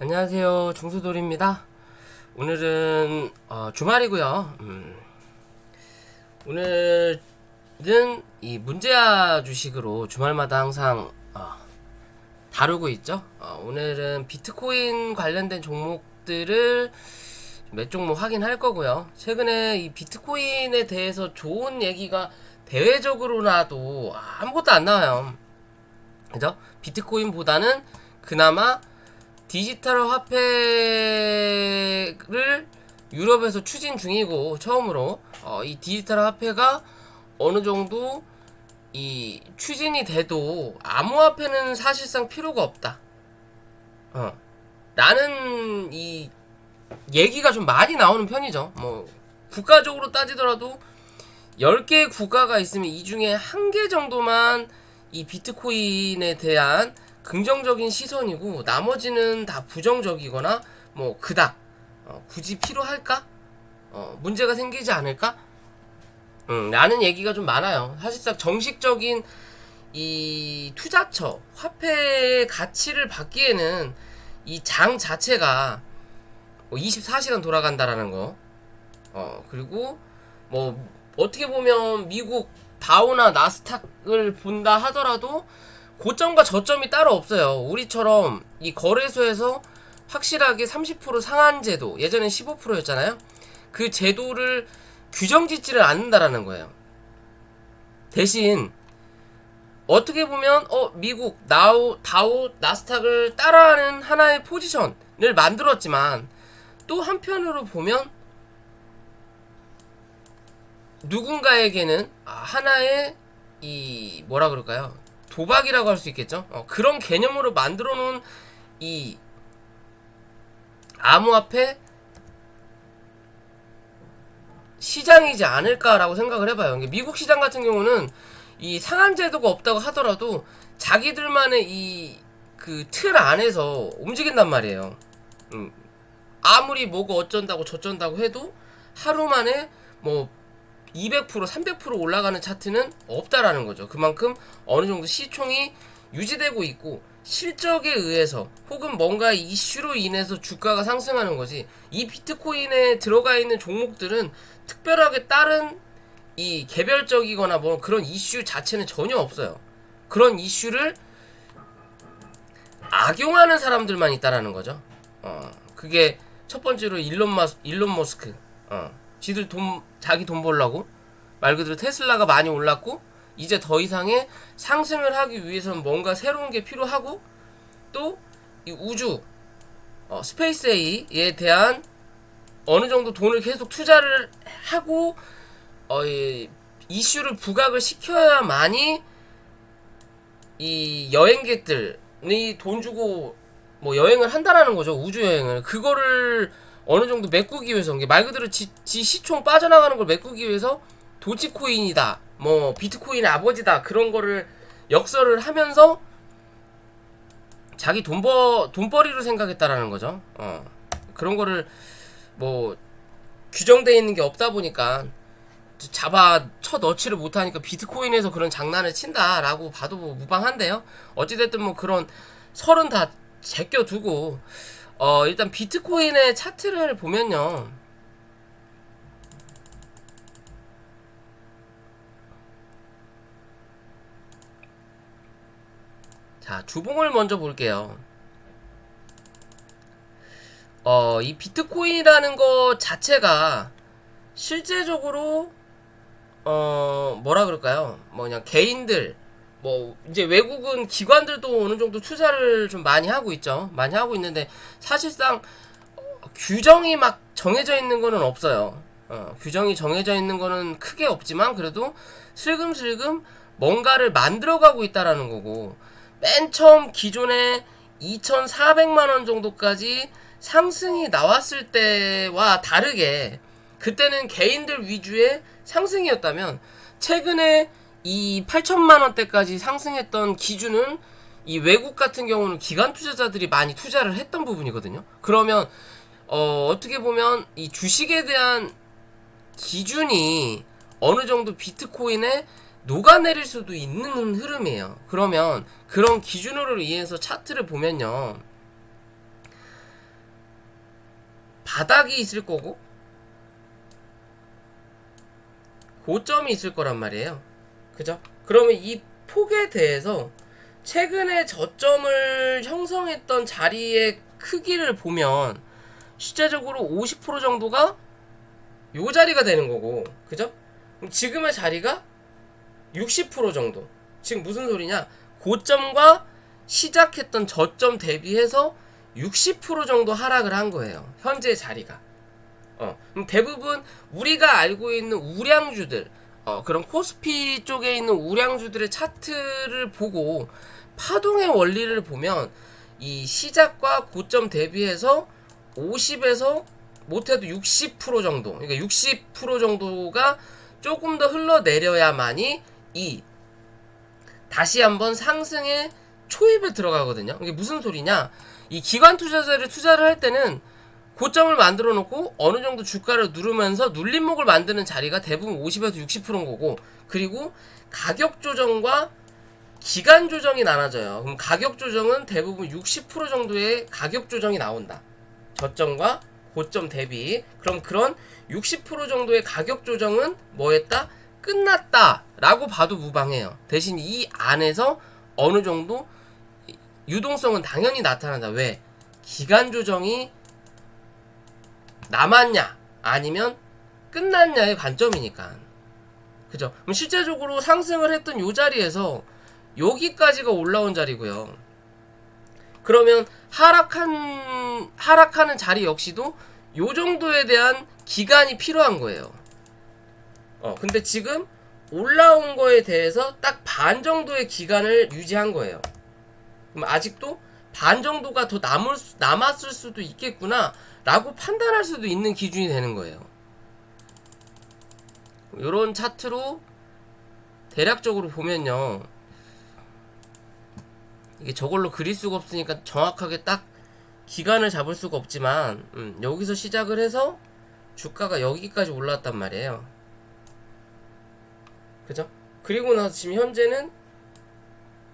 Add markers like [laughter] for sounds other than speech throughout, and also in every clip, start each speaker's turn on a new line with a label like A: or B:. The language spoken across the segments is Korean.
A: 안녕하세요. 중수돌입니다. 오늘은 어, 주말이고요. 음, 오늘은 이 문제야 주식으로 주말마다 항상 어, 다루고 있죠. 어, 오늘은 비트코인 관련된 종목들을 몇 종목 확인할 거고요. 최근에 이 비트코인에 대해서 좋은 얘기가 대외적으로나도 아무것도 안 나와요. 그죠? 비트코인보다는 그나마 디지털 화폐를 유럽에서 추진 중이고 처음으로 어, 이 디지털 화폐가 어느 정도 이 추진이 돼도 암호화폐는 사실상 필요가 없다. 어. 라는 이 얘기가 좀 많이 나오는 편이죠. 뭐 국가적으로 따지더라도 10개 국가가 있으면 이 중에 한 개 정도만 이 비트코인에 대한 긍정적인 시선이고 나머지는 다 부정적이거나 뭐 그닥 어, 굳이 필요할까? 어, 문제가 생기지 않을까? 음, 라는 얘기가 좀 많아요. 사실상 정식적인 이 투자처 화폐의 가치를 받기에는 이 장 자체가 뭐 24시간 돌아간다라는 거. 어, 그리고 뭐 어떻게 보면 미국 다우나 나스닥을 본다 하더라도 고점과 저점이 따로 없어요. 우리처럼 이 거래소에서 확실하게 30% 상한 제도, 예전엔 15%였잖아요. 그 제도를 규정 짓지를 않는다라는 거예요. 대신 어떻게 보면 어 미국 나우 다우 나스닥을 따라하는 하나의 포지션을 만들었지만 또 한편으로 보면 누군가에게는 아, 하나의 이 뭐라 그럴까요? 도박이라고 할 수 있겠죠. 어, 그런 개념으로 만들어 놓은 이 암호화폐 시장이지 않을까라고 생각을 해봐요. 미국 시장 같은 경우는 이 상한 제도가 없다고 하더라도 자기들만의 이 그 틀 안에서 움직인단 말이에요. 음, 아무리 뭐가 어쩐다고 저쩐다고 해도 하루 만에 뭐 200% 300% 올라가는 차트는 없다라는 거죠. 그만큼 어느 정도 시총이 유지되고 있고 실적에 의해서 혹은 뭔가 이슈로 인해서 주가가 상승하는 거지. 이 비트코인에 들어가 있는 종목들은 특별하게 다른 이 개별적이거나 뭐 그런 이슈 자체는 전혀 없어요. 그런 이슈를 악용하는 사람들만 있다라는 거죠. 어, 그게 첫 번째로 일론 마스 일론 머스크. 어, 지들 돈 자기 돈 벌라고? 말 그대로 테슬라가 많이 올랐고 이제 더 이상의 상승을 하기 위해서는 뭔가 새로운 게 필요하고 또 이 우주 어, 스페이스 A에 대한 어느 정도 돈을 계속 투자를 하고 어, 이, 이슈를 부각을 시켜야만이 이 여행객들이 돈 주고 뭐 여행을 한다라는 거죠 우주 여행을. 그거를 어느 정도 메꾸기 위해서 말 그대로 지, 지 시총 빠져나가는 걸 메꾸기 위해서 도지코인이다 뭐 비트코인의 아버지다 그런 거를 역설을 하면서 자기 돈버 돈벌이로 생각했다라는 거죠 어 그런 거를 뭐 규정되어 있는 게 없다 보니까 잡아 쳐 넣지를 못하니까 비트코인에서 그런 장난을 친다라고 봐도 뭐 무방한데요. 어찌됐든 뭐 그런 설은 다 제껴두고 어 일단 비트코인의 차트를 보면요. 자 주봉을 먼저 볼게요. 어 이 비트코인이라는 거 자체가 실제적으로 어 뭐라 그럴까요? 뭐 그냥 개인들 뭐 이제 외국은 기관들도 어느 정도 투자를 좀 많이 하고 있죠. 많이 하고 있는데 사실상 어, 규정이 막 정해져 있는 거는 없어요. 어, 규정이 정해져 있는 거는 크게 없지만 그래도 슬금슬금 뭔가를 만들어가고 있다라는 거고 맨 처음 기존에 2,400만 원 정도까지 상승이 나왔을 때와 다르게 그때는 개인들 위주의 상승이었다면 최근에 이 8천만 원대까지 상승했던 기준은 이 외국 같은 경우는 기관 투자자들이 많이 투자를 했던 부분이거든요. 그러면 어, 어떻게 보면 이 주식에 대한 기준이 어느 정도 비트코인에 녹아내릴 수도 있는 흐름이에요. 그러면 그런 기준으로 인해서 차트를 보면요. 바닥이 있을 거고 고점이 있을 거란 말이에요. 그죠? 그러면 이 폭에 대해서 최근에 저점을 형성했던 자리의 크기를 보면 실제적으로 50% 정도가 요 자리가 되는 거고, 그죠? 지금의 자리가 60% 정도. 지금 무슨 소리냐? 고점과 시작했던 저점 대비해서 60% 정도 하락을 한 거예요. 현재 자리가. 어, 대부분 우리가 알고 있는 우량주들, 어, 그런 코스피 쪽에 있는 우량주들의 차트를 보고 파동의 원리를 보면 이 시작과 고점 대비해서 50에서 못해도 60% 정도, 그러니까 60% 정도가 조금 더 흘러내려야만이 이 다시 한번 상승의 초입에 들어가거든요. 이게 무슨 소리냐? 이 기관 투자자를 투자를 할 때는 고점을 만들어 놓고 어느 정도 주가를 누르면서 눌림목을 만드는 자리가 대부분 50에서 60%인 거고 그리고 가격 조정과 기간 조정이 나눠져요. 그럼 가격 조정은 대부분 60% 정도의 가격 조정이 나온다. 저점과 고점 대비. 그럼 그런 60% 정도의 가격 조정은 뭐했다? 끝났다. 라고 봐도 무방해요. 대신 이 안에서 어느 정도 유동성은 당연히 나타난다. 왜? 기간 조정이 남았냐? 아니면 끝났냐의 관점이니까. 그죠? 그럼 실제적으로 상승을 했던 요 자리에서 여기까지가 올라온 자리고요. 그러면 하락한 하락하는 자리 역시도 요 정도에 대한 기간이 필요한 거예요. 어, 근데 지금 올라온 거에 대해서 딱 반 정도의 기간을 유지한 거예요. 그럼 아직도 반 정도가 더 남을 수- 남았을 수도 있겠구나 라고 판단할 수도 있는 기준이 되는 거예요. 이런 차트로 대략적으로 보면요. 이게 저걸로 그릴 수가 없으니까 정확하게 딱 기간을 잡을 수가 없지만 음, 여기서 시작을 해서 주가가 여기까지 올라왔단 말이에요. 그죠? 그리고 나서 지금 현재는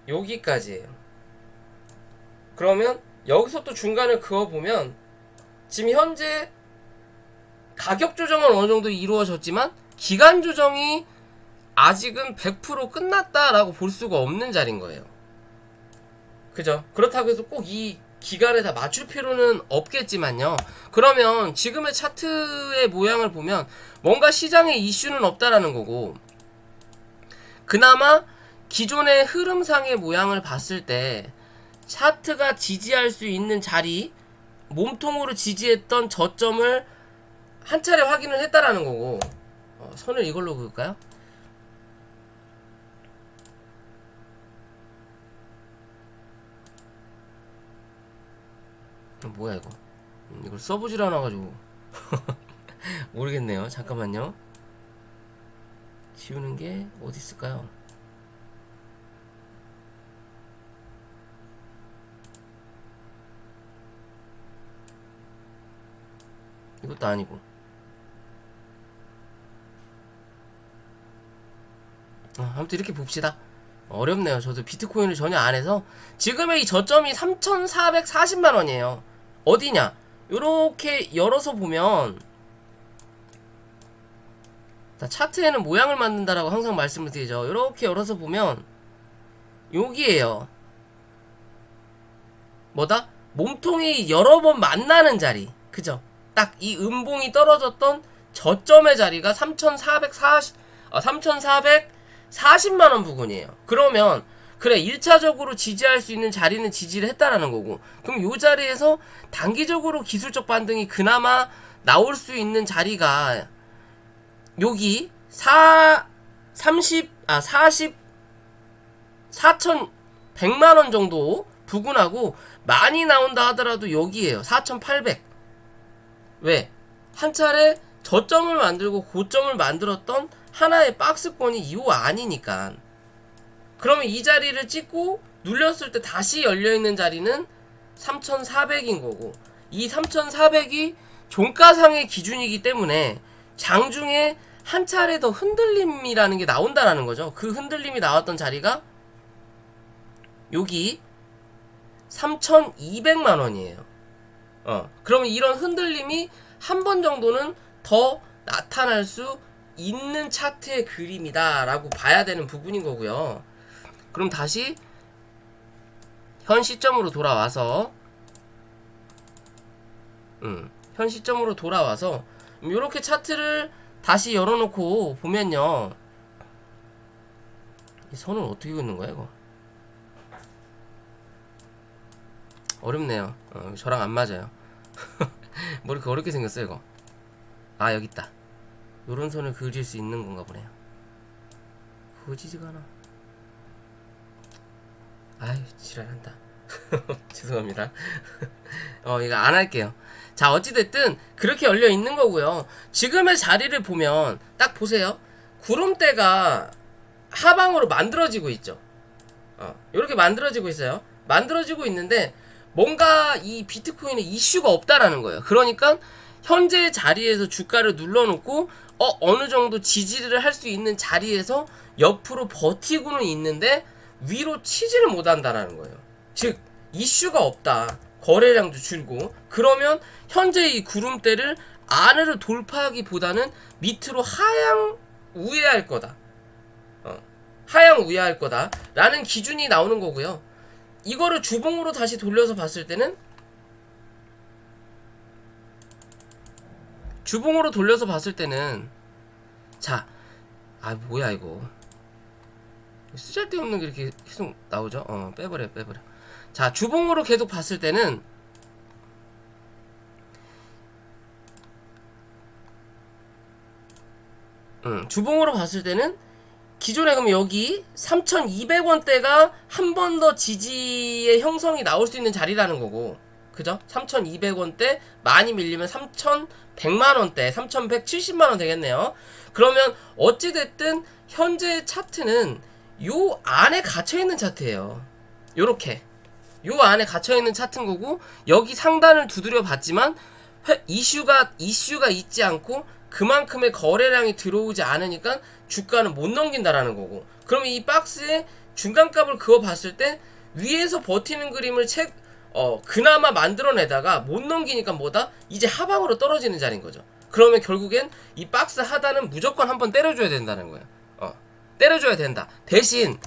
A: 여기까지예요. 그러면 여기서 또 중간을 그어 보면 지금 현재 가격 조정은 어느 정도 이루어졌지만 기간 조정이 아직은 100% 끝났다라고 볼 수가 없는 자리인 거예요. 그죠? 그렇다고 해서 꼭 이 기간에 다 맞출 필요는 없겠지만요. 그러면 지금의 차트의 모양을 보면 뭔가 시장에 이슈는 없다라는 거고 그나마 기존의 흐름상의 모양을 봤을 때 차트가 지지할 수 있는 자리 몸통으로 지지했던 저점을 한 차례 확인을 했다라는 거고. 어, 선을 이걸로 그을까요? 어, 뭐야 이거? 음, 이걸 써보질 않아가지고. [laughs] 모르겠네요. 잠깐만요. 지우는 게 어디 있을까요? 이것도 아니고. 어, 아무튼 이렇게 봅시다. 어렵네요. 저도 비트코인을 전혀 안 해서. 지금의 이 저점이 3,440만 원이에요. 어디냐? 요렇게 열어서 보면. 자, 차트에는 모양을 만든다라고 항상 말씀을 드리죠. 요렇게 열어서 보면 여기에요. 뭐다? 몸통이 여러 번 만나는 자리. 그죠? 딱 이 음봉이 떨어졌던 저점의 자리가 3,440, 아, 3,440만 원 부근이에요. 그러면, 그래, 1차적으로 지지할 수 있는 자리는 지지를 했다라는 거고, 그럼 요 자리에서 단기적으로 기술적 반등이 그나마 나올 수 있는 자리가, 여기, 4, 30, 아, 40, 4,100만 원 정도 부근하고, 많이 나온다 하더라도 여기에요. 4,800. 왜? 한 차례 저점을 만들고 고점을 만들었던 하나의 박스권이 이호 아니니까. 그러면 이 자리를 찍고 눌렸을 때 다시 열려있는 자리는 3,400인 거고, 이 3,400이 종가상의 기준이기 때문에 장중에 한 차례 더 흔들림이라는 게 나온다라는 거죠. 그 흔들림이 나왔던 자리가 여기 3,200만 원이에요. 어, 그러면 이런 흔들림이 한 번 정도는 더 나타날 수 있는 차트의 그림이다라고 봐야 되는 부분인 거고요. 그럼 다시 현 시점으로 돌아와서 음, 현 시점으로 돌아와서 이렇게 차트를 다시 열어놓고 보면요. 이 선을 어떻게 긋는 거야 이거? 어렵네요. 어, 저랑 안 맞아요. [laughs] 뭐 이렇게 어렵게 생겼어 이거. 아 여기 있다. 요런 선을 그릴 수 있는 건가 보네요. 그어지지가 않아. 아유 지랄한다. [laughs] 죄송합니다. [laughs] 어 이거 안 할게요. 자 어찌됐든 그렇게 열려 있는 거고요. 지금의 자리를 보면 딱 보세요. 구름대가 하방으로 만들어지고 있죠. 어, 이렇게 만들어지고 있어요. 만들어지고 있는데 뭔가 이 비트코인에 이슈가 없다라는 거예요. 그러니까 현재 자리에서 주가를 눌러놓고 어, 어느 정도 지지를 할 수 있는 자리에서 옆으로 버티고는 있는데 위로 치지를 못한다라는 거예요. 즉 이슈가 없다. 거래량도 줄고 그러면 현재 이 구름대를 안으로 돌파하기보다는 밑으로 하향 우회할 거다. 어, 하향 우회할 거다라는 기준이 나오는 거고요. 이거를 주봉으로 다시 돌려서 봤을 때는 주봉으로 돌려서 봤을 때는 자, 아 뭐야 이거 쓰잘데없는 게 이렇게 계속 나오죠? 어 빼버려 빼버려. 자 주봉으로 계속 봤을 때는 음, 주봉으로 봤을 때는 기존에 그럼 여기 3,200원대가 한 번 더 지지의 형성이 나올 수 있는 자리라는 거고. 그죠? 3,200원대 많이 밀리면 3,100만원대 3,170만원 되겠네요. 그러면 어찌됐든 현재 차트는 요 안에 갇혀있는 차트예요. 요렇게. 요 안에 갇혀있는 차트인 거고 여기 상단을 두드려 봤지만 회- 이슈가 이슈가 있지 않고 그만큼의 거래량이 들어오지 않으니까 주가는 못 넘긴다라는 거고 그러면 이 박스에 중간값을 그어 봤을 때 위에서 버티는 그림을 책 어, 그나마 만들어내다가 못 넘기니까 뭐다? 이제 하방으로 떨어지는 자리인 거죠. 그러면 결국엔 이 박스 하단은 무조건 한번 때려줘야 된다는 거예요. 어, 때려줘야 된다. 대신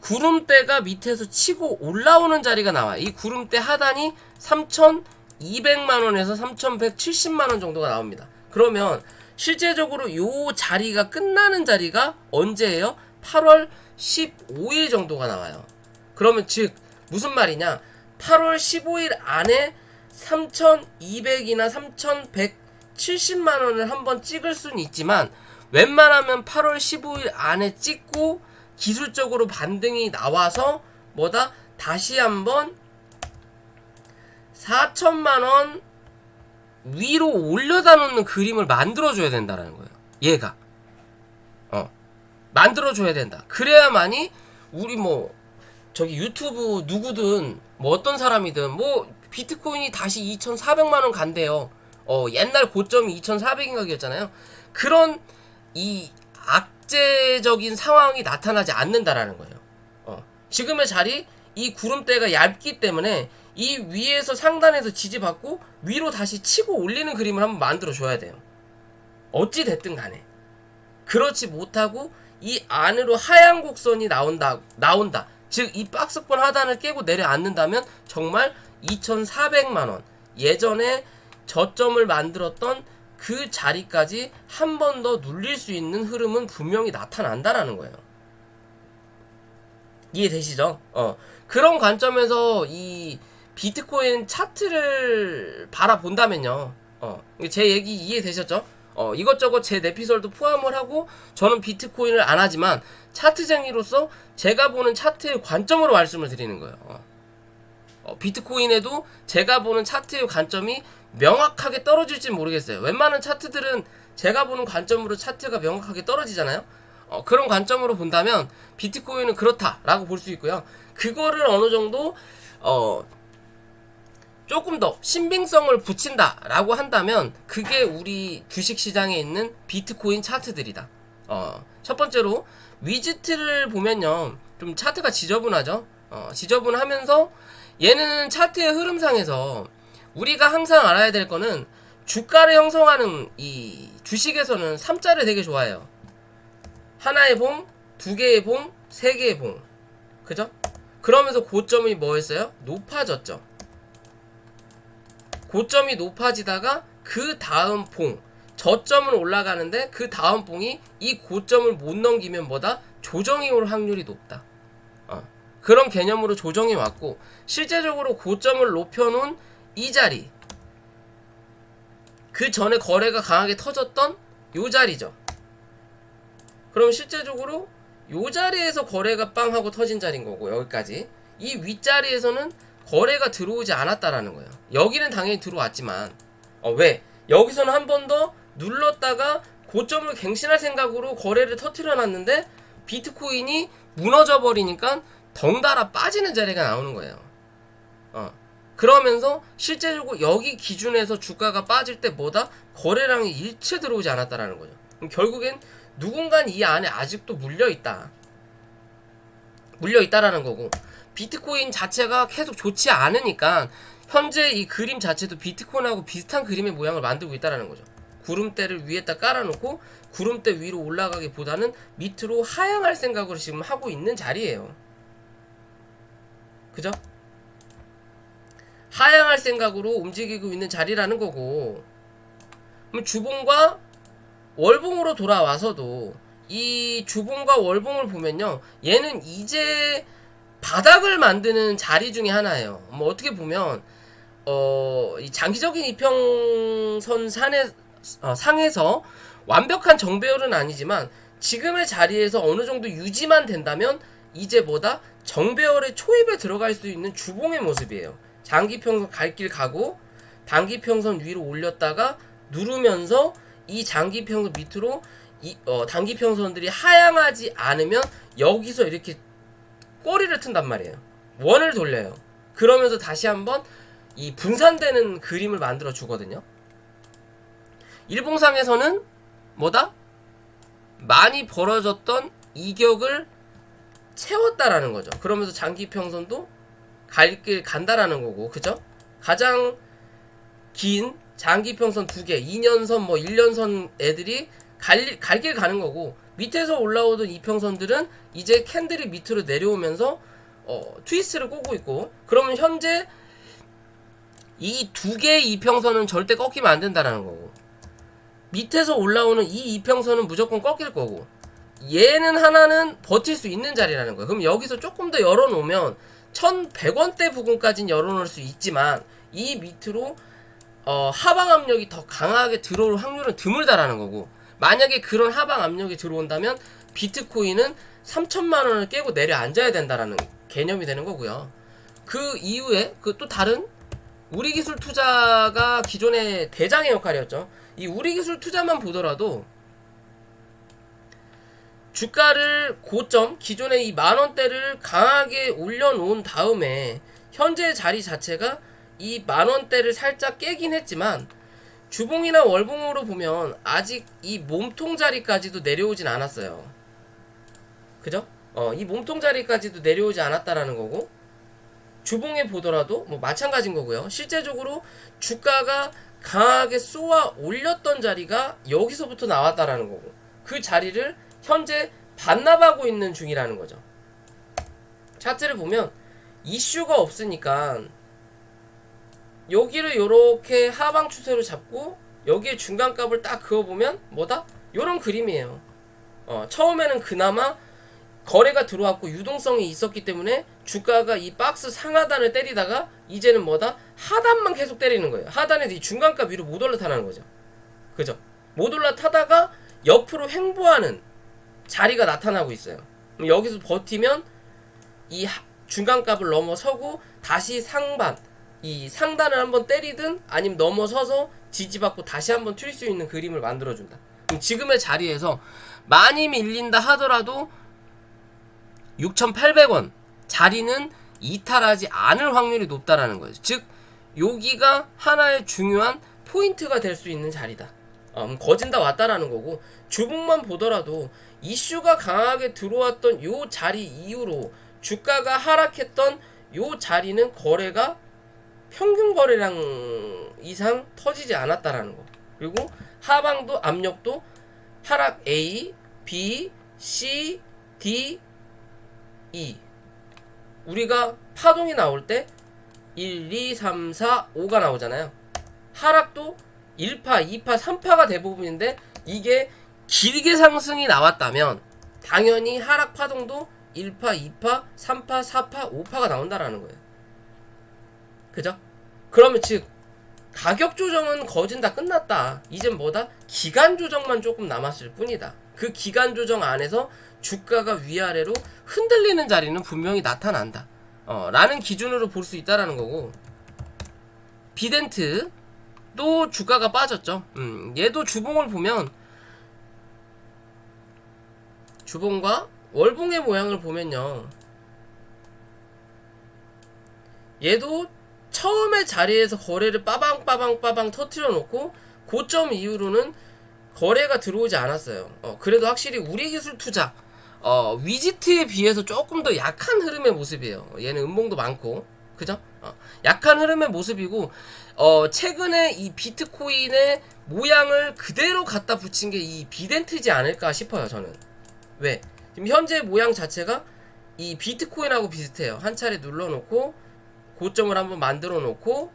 A: 구름대가 밑에서 치고 올라오는 자리가 나와. 이 구름대 하단이 3,200만원에서 3,170만원 정도가 나옵니다. 그러면 실제적으로 요 자리가 끝나는 자리가 언제예요? 8월 15일 정도가 나와요. 그러면 즉 무슨 말이냐? 8월 15일 안에 3,200이나 3,170만 원을 한번 찍을 수는 있지만 웬만하면 8월 15일 안에 찍고 기술적으로 반등이 나와서 뭐다 다시 한번 4천만 원 위로 올려다 놓는 그림을 만들어 줘야 된다라는 거예요. 얘가 어 만들어 줘야 된다. 그래야만이 우리 뭐 저기 유튜브 누구든 뭐 어떤 사람이든 뭐 비트코인이 다시 2,400만 원 간대요. 어 옛날 고점이 2,400인가였잖아요. 그런 이 악재적인 상황이 나타나지 않는다라는 거예요. 어 지금의 자리 이 구름대가 얇기 때문에 이 위에서 상단에서 지지받고 위로 다시 치고 올리는 그림을 한번 만들어 줘야 돼요. 어찌 됐든 간에 그렇지 못하고 이 안으로 하얀 곡선이 나온다 나온다 즉 이 박스권 하단을 깨고 내려앉는다면 정말 2,400만 원 예전에 저점을 만들었던 그 자리까지 한 번 더 눌릴 수 있는 흐름은 분명히 나타난다라는 거예요. 이해되시죠? 어 그런 관점에서 이 비트코인 차트를 바라본다면요. 어, 제 얘기 이해되셨죠? 어, 이것저것 제 에피솔드 포함을 하고 저는 비트코인을 안 하지만 차트쟁이로서 제가 보는 차트의 관점으로 말씀을 드리는 거예요. 어. 어, 비트코인에도 제가 보는 차트의 관점이 명확하게 떨어질지 모르겠어요. 웬만한 차트들은 제가 보는 관점으로 차트가 명확하게 떨어지잖아요. 어, 그런 관점으로 본다면 비트코인은 그렇다라고 볼 수 있고요. 그거를 어느 정도 어, 조금 더 신빙성을 붙인다라고 한다면 그게 우리 주식 시장에 있는 비트코인 차트들이다. 어, 첫 번째로 위즈트를 보면요. 좀 차트가 지저분하죠. 어, 지저분하면서 얘는 차트의 흐름상에서 우리가 항상 알아야 될 거는 주가를 형성하는 이 주식에서는 3자를 되게 좋아해요. 하나의 봉, 두 개의 봉, 세 개의 봉. 그죠? 그러면서 고점이 뭐였어요? 높아졌죠. 고점이 높아지다가 그 다음 봉, 저점은 올라가는데 그 다음 봉이 이 고점을 못 넘기면 뭐다? 조정이 올 확률이 높다. 어. 그런 개념으로 조정이 왔고 실제적으로 고점을 높여놓은 이 자리 그 전에 거래가 강하게 터졌던 요 자리죠. 그럼 실제적으로 요 자리에서 거래가 빵 하고 터진 자리인 거고 여기까지 이 윗자리에서는 거래가 들어오지 않았다라는 거예요. 여기는 당연히 들어왔지만 어, 왜? 여기서는 한 번 더 눌렀다가 고점을 갱신할 생각으로 거래를 터트려 놨는데 비트코인이 무너져 버리니까 덩달아 빠지는 자리가 나오는 거예요. 어. 그러면서 실제적으로 여기 기준에서 주가가 빠질 때 뭐다? 거래량이 일체 들어오지 않았다라는 거죠. 결국엔 누군가는 이 안에 아직도 물려 있다. 물려 있다라는 거고 비트코인 자체가 계속 좋지 않으니까 현재 이 그림 자체도 비트코인하고 비슷한 그림의 모양을 만들고 있다라는 거죠. 구름대를 위에다 깔아놓고 구름대 위로 올라가기보다는 밑으로 하향할 생각으로 지금 하고 있는 자리예요. 그죠? 하향할 생각으로 움직이고 있는 자리라는 거고 그럼 주봉과 월봉으로 돌아와서도 이 주봉과 월봉을 보면요 얘는 이제 바닥을 만드는 자리 중에 하나예요 뭐 어떻게 보면 어, 이 장기적인 이평선 산에, 어, 상에서 완벽한 정배열은 아니지만 지금의 자리에서 어느 정도 유지만 된다면 이제 뭐다 정배열의 초입에 들어갈 수 있는 주봉의 모습이에요. 장기평선 갈 길 가고 단기평선 위로 올렸다가 누르면서 이 장기평선 밑으로 이 어, 단기평선들이 하향하지 않으면 여기서 이렇게 꼬리를 튼단 말이에요. 원을 돌려요. 그러면서 다시 한번 이 분산되는 그림을 만들어 주거든요. 일봉상에서는 뭐다? 많이 벌어졌던 이격을 채웠다라는 거죠. 그러면서 장기평선도 갈 길 간다라는 거고, 그죠? 가장 긴 장기평선 두 개, 2년선, 뭐 1년선 애들이 갈 길 가는 거고, 밑에서 올라오던 이평선들은 이제 캔들이 밑으로 내려오면서 어, 트위스트를 꼬고 있고, 그러면 현재 이 두 개의 이평선은 절대 꺾이면 안 된다라는 거고, 밑에서 올라오는 이 이평선은 무조건 꺾일 거고, 얘는 하나는 버틸 수 있는 자리라는 거예요. 그럼 여기서 조금 더 열어놓으면 1100원대 부분까지는 열어놓을 수 있지만 이 밑으로 어, 하방 압력이 더 강하게 들어올 확률은 드물다라는 거고 만약에 그런 하방 압력이 들어온다면 비트코인은 3천만 원을 깨고 내려앉아야 된다라는 개념이 되는 거고요. 그 이후에 그 또 다른 우리 기술 투자가 기존의 대장의 역할이었죠. 이 우리 기술 투자만 보더라도 주가를 고점 기존의 이 만원대를 강하게 올려놓은 다음에 현재 자리 자체가 이 만원대를 살짝 깨긴 했지만 주봉이나 월봉으로 보면 아직 이 몸통 자리까지도 내려오진 않았어요. 그죠? 어, 이 몸통 자리까지도 내려오지 않았다라는 거고 주봉에 보더라도 뭐 마찬가지인 거고요. 실제적으로 주가가 강하게 쏘아 올렸던 자리가 여기서부터 나왔다라는 거고 그 자리를 현재 반납하고 있는 중이라는 거죠. 차트를 보면 이슈가 없으니까 여기를 이렇게 하방 추세로 잡고 여기에 중간값을 딱 그어보면 뭐다? 요런 그림이에요. 어, 처음에는 그나마 거래가 들어왔고 유동성이 있었기 때문에 주가가 이 박스 상하단을 때리다가 이제는 뭐다? 하단만 계속 때리는 거예요. 하단에서 이 중간값 위로 못 올라타는 거죠. 그죠? 못 올라타다가 옆으로 횡보하는 자리가 나타나고 있어요. 여기서 버티면 이 하- 중간값을 넘어서고 다시 상반 이 상단을 한번 때리든 아니면 넘어서서 지지받고 다시 한번 튈 수 있는 그림을 만들어준다. 지금의 자리에서 많이 밀린다 하더라도 6,800원 자리는 이탈하지 않을 확률이 높다라는 거예요. 즉 여기가 하나의 중요한 포인트가 될 수 있는 자리다. 어, 음, 거진다 왔다라는 거고 주봉만 보더라도 이슈가 강하게 들어왔던 요 자리 이후로 주가가 하락했던 요 자리는 거래가 평균 거래량 이상 터지지 않았다라는 거. 그리고 하방도 압력도 하락 A, B, C, D, E. 우리가 파동이 나올 때 1, 2, 3, 4, 5가 나오잖아요. 하락도 1파, 2파, 3파가 대부분인데 이게 길게 상승이 나왔다면 당연히 하락 파동도 1파, 2파, 3파, 4파, 5파가 나온다라는 거예요. 그죠? 그러면 즉 가격 조정은 거진 다 끝났다. 이젠 뭐다? 기간 조정만 조금 남았을 뿐이다. 그 기간 조정 안에서 주가가 위아래로 흔들리는 자리는 분명히 나타난다. 어, 라는 기준으로 볼 수 있다라는 거고. 비덴트 또 주가가 빠졌죠. 음, 얘도 주봉을 보면 주봉과 월봉의 모양을 보면요. 얘도 처음에 자리에서 거래를 빠방 빠방 빠방 터트려 놓고 고점 이후로는 거래가 들어오지 않았어요. 어, 그래도 확실히 우리 기술 투자 어, 위지트에 비해서 조금 더 약한 흐름의 모습이에요. 얘는 음봉도 많고 그죠? 어, 약한 흐름의 모습이고 어, 최근에 이 비트코인의 모양을 그대로 갖다 붙인 게 이 비덴트지 않을까 싶어요. 저는 왜? 지금 현재 모양 자체가 이 비트코인하고 비슷해요. 한 차례 눌러놓고 고점을 한번 만들어 놓고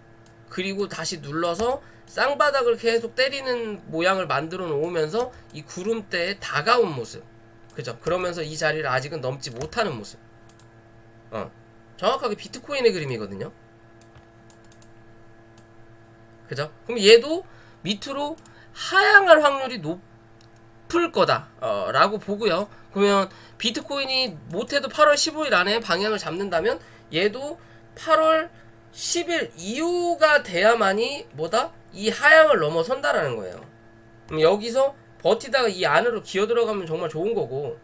A: 그리고 다시 눌러서 쌍바닥을 계속 때리는 모양을 만들어 놓으면서 이 구름대에 다가온 모습. 그죠? 그러면서 이 자리를 아직은 넘지 못하는 모습. 어. 정확하게 비트코인의 그림이거든요. 그죠? 그럼 얘도 밑으로 하향할 확률이 높을 거다. 어, 라고 보고요. 그러면 비트코인이 못해도 8월 15일 안에 방향을 잡는다면 얘도 8월 10일 이후가 돼야만이 뭐다? 이 하향을 넘어선다라는 거예요. 여기서 버티다가 이 안으로 기어 들어가면 정말 좋은 거고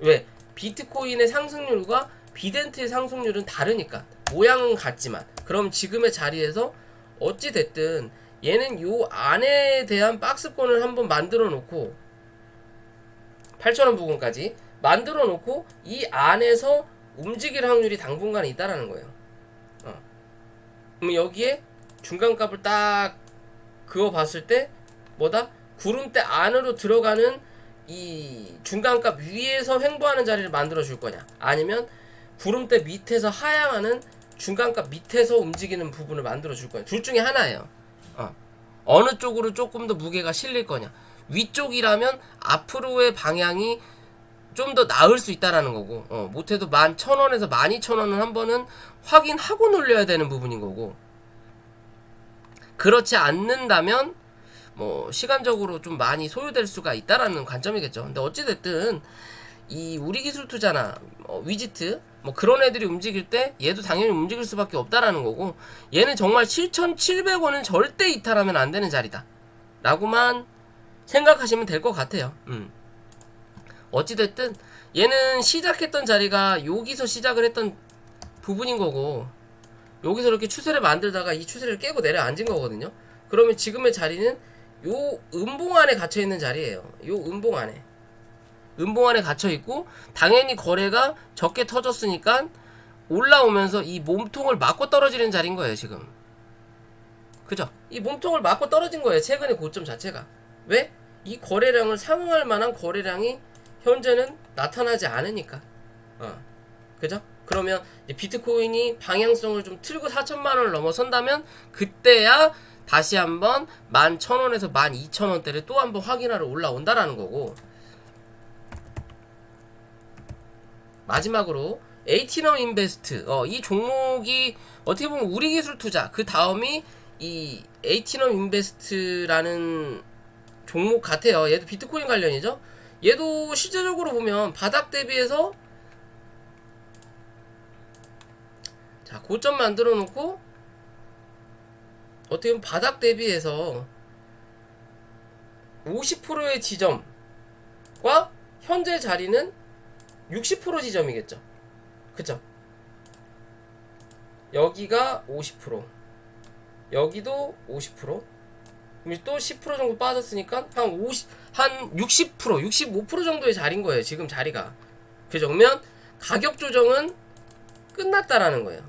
A: 왜? 비트코인의 상승률과 비덴트의 상승률은 다르니까 모양은 같지만 그럼 지금의 자리에서 어찌 됐든 얘는 요 안에 대한 박스권을 한번 만들어 놓고 8,000원 부분까지 만들어 놓고 이 안에서 움직일 확률이 당분간 있다라는 거예요. 어. 그럼 여기에 중간값을 딱 그어 봤을 때 뭐다? 구름대 안으로 들어가는 이 중간값 위에서 횡보하는 자리를 만들어 줄 거냐? 아니면 구름대 밑에서 하향하는 중간값 밑에서 움직이는 부분을 만들어 줄 거냐? 둘 중에 하나예요. 어. 어느 쪽으로 조금 더 무게가 실릴 거냐? 위쪽이라면 앞으로의 방향이 좀 더 나을 수 있다라는 거고 어, 못해도 만 천원에서 만 이천 원은 한 번은 확인하고 놀려야 되는 부분인 거고 그렇지 않는다면 뭐 시간적으로 좀 많이 소요될 수가 있다라는 관점이겠죠. 근데 어찌 됐든 이 우리 기술 투자나 어, 위지트 뭐 그런 애들이 움직일 때 얘도 당연히 움직일 수밖에 없다라는 거고 얘는 정말 7,700원은 절대 이탈하면 안 되는 자리다. 라고만 생각하시면 될 것 같아요. 음. 어찌됐든 얘는 시작했던 자리가 여기서 시작을 했던 부분인 거고 여기서 이렇게 추세를 만들다가 이 추세를 깨고 내려앉은 거거든요. 그러면 지금의 자리는 요 음봉 안에 갇혀 있는 자리예요. 요 음봉 안에. 음봉 안에 갇혀 있고 당연히 거래가 적게 터졌으니까 올라오면서 이 몸통을 맞고 떨어지는 자리인 거예요, 지금. 그죠? 이 몸통을 맞고 떨어진 거예요. 최근의 고점 자체가. 왜? 이 거래량을 상응할 만한 거래량이 현재는 나타나지 않으니까. 어. 그죠? 그러면 비트코인이 방향성을 좀 틀고 4천만 원을 넘어선다면 그때야 다시 한번 11,000원에서 12,000원대를 또 한번 확인하러 올라온다라는 거고. 마지막으로 에이티넘 인베스트 어, 이 종목이 어떻게 보면 우리 기술 투자 그 다음이 이 에이티넘 인베스트라는 종목 같아요. 얘도 비트코인 관련이죠. 얘도 실제적으로 보면 바닥 대비해서 자 고점 만들어 놓고 어떻게 보면 바닥 대비해서 50%의 지점과 현재 자리는 60% 지점이겠죠. 그쵸? 여기가 50%, 여기도 50%, 또 10% 정도 빠졌으니까 한 50, 한 60%, 65% 정도의 자리인 거예요. 지금 자리가. 그죠? 그러면 가격 조정은 끝났다라는 거예요.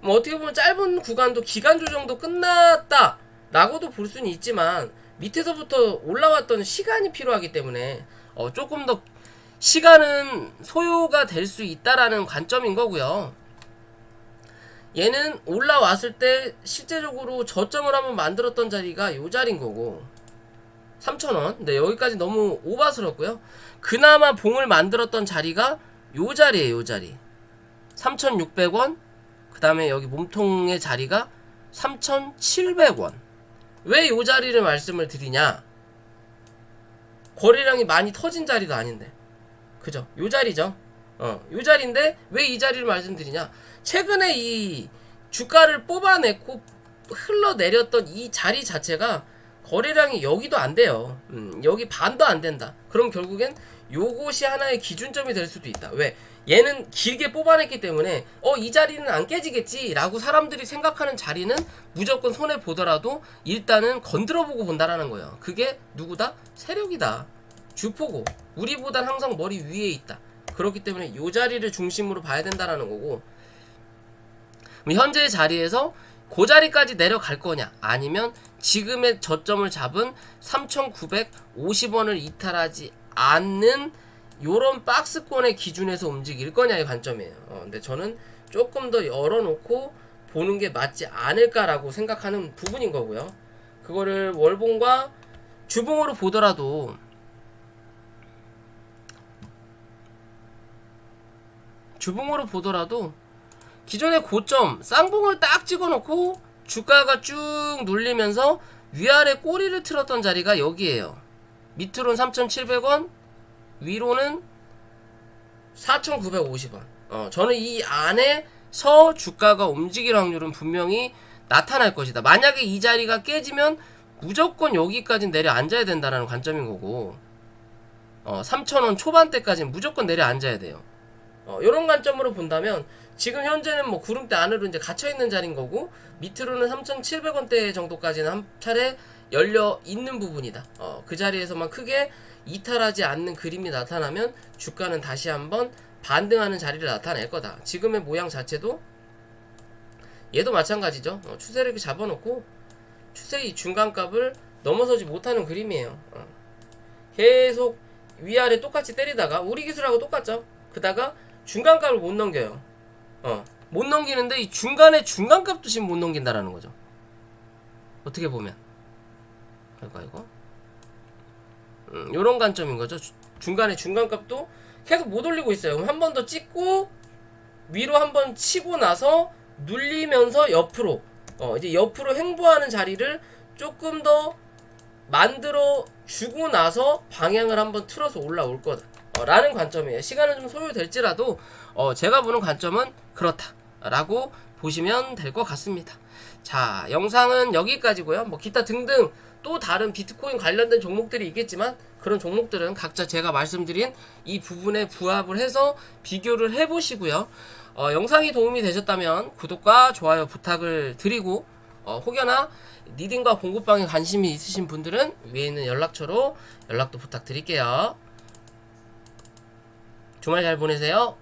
A: 뭐 어떻게 보면 짧은 구간도 기간 조정도 끝났다 라고도 볼 수는 있지만 밑에서부터 올라왔던 시간이 필요하기 때문에 어, 조금 더 시간은 소요가 될 수 있다라는 관점인 거고요. 얘는 올라왔을 때 실제적으로 저점을 한번 만들었던 자리가 요 자리인 거고 3,000원. 근데 여기까지 너무 오바스럽고요. 그나마 봉을 만들었던 자리가 요 자리에요, 요 자리. 3,600원. 그 다음에 여기 몸통의 자리가 3,700원. 왜 요 자리를 말씀을 드리냐? 거래량이 많이 터진 자리도 아닌데. 그죠? 요 자리죠. 어, 요 자리인데 왜 이 자리를 말씀드리냐? 최근에 이 주가를 뽑아내고 흘러내렸던 이 자리 자체가 거래량이 여기도 안 돼요. 음, 여기 반도 안 된다. 그럼 결국엔 요것이 하나의 기준점이 될 수도 있다. 왜? 얘는 길게 뽑아냈기 때문에 어 이 자리는 안 깨지겠지라고 사람들이 생각하는 자리는 무조건 손해 보더라도 일단은 건드려 보고 본다라는 거예요. 그게 누구다? 세력이다. 주포고 우리보단 항상 머리 위에 있다. 그렇기 때문에 요 자리를 중심으로 봐야 된다라는 거고 현재의 자리에서 그 자리까지 내려갈 거냐 아니면 지금의 저점을 잡은 3,950원을 이탈하지 않는 요런 박스권의 기준에서 움직일 거냐의 관점이에요. 어, 근데 저는 조금 더 열어놓고 보는 게 맞지 않을까라고 생각하는 부분인 거고요. 그거를 월봉과 주봉으로 보더라도 주봉으로 보더라도 기존의 고점 쌍봉을 딱 찍어놓고 주가가 쭉 눌리면서 위아래 꼬리를 틀었던 자리가 여기에요. 밑으로는 3,700원, 위로는 4,950원. 어, 저는 이 안에서 주가가 움직일 확률은 분명히 나타날 것이다. 만약에 이 자리가 깨지면 무조건 여기까지 내려 앉아야 된다라는 관점인 거고, 어, 3,000원 초반대까지는 무조건 내려 앉아야 돼요. 어, 이런 관점으로 본다면 지금 현재는 뭐 구름대 안으로 이제 갇혀 있는 자리인 거고 밑으로는 3,700원대 정도까지는 한 차례 열려 있는 부분이다. 어, 그 자리에서만 크게 이탈하지 않는 그림이 나타나면 주가는 다시 한번 반등하는 자리를 나타낼 거다. 지금의 모양 자체도 얘도 마찬가지죠. 어, 추세를 이렇게 잡아놓고 추세의 중간값을 넘어서지 못하는 그림이에요. 어. 계속 위아래 똑같이 때리다가 우리 기술하고 똑같죠. 그다가 중간값을 못 넘겨요. 어. 못 넘기는데 이 중간에 중간값도 지금 못 넘긴다라는 거죠. 어떻게 보면. 아이고 아이고. 음, 요런 관점인 거죠. 주- 중간에 중간값도 계속 못 올리고 있어요. 한 번 더 찍고 위로 한 번 치고 나서 눌리면서 옆으로 어, 이제 옆으로 횡보하는 자리를 조금 더 만들어 주고 나서 방향을 한번 틀어서 올라올 거다. 어, 라는 관점이에요. 시간은 좀 소요될지라도 어, 제가 보는 관점은 그렇다라고 보시면 될 것 같습니다. 자, 영상은 여기까지고요. 뭐 기타 등등 또 다른 비트코인 관련된 종목들이 있겠지만 그런 종목들은 각자 제가 말씀드린 이 부분에 부합을 해서 비교를 해보시고요. 어, 영상이 도움이 되셨다면 구독과 좋아요 부탁을 드리고 어, 혹여나 리딩과 공급방에 관심이 있으신 분들은 위에 있는 연락처로 연락도 부탁드릴게요. 주말 잘 보내세요.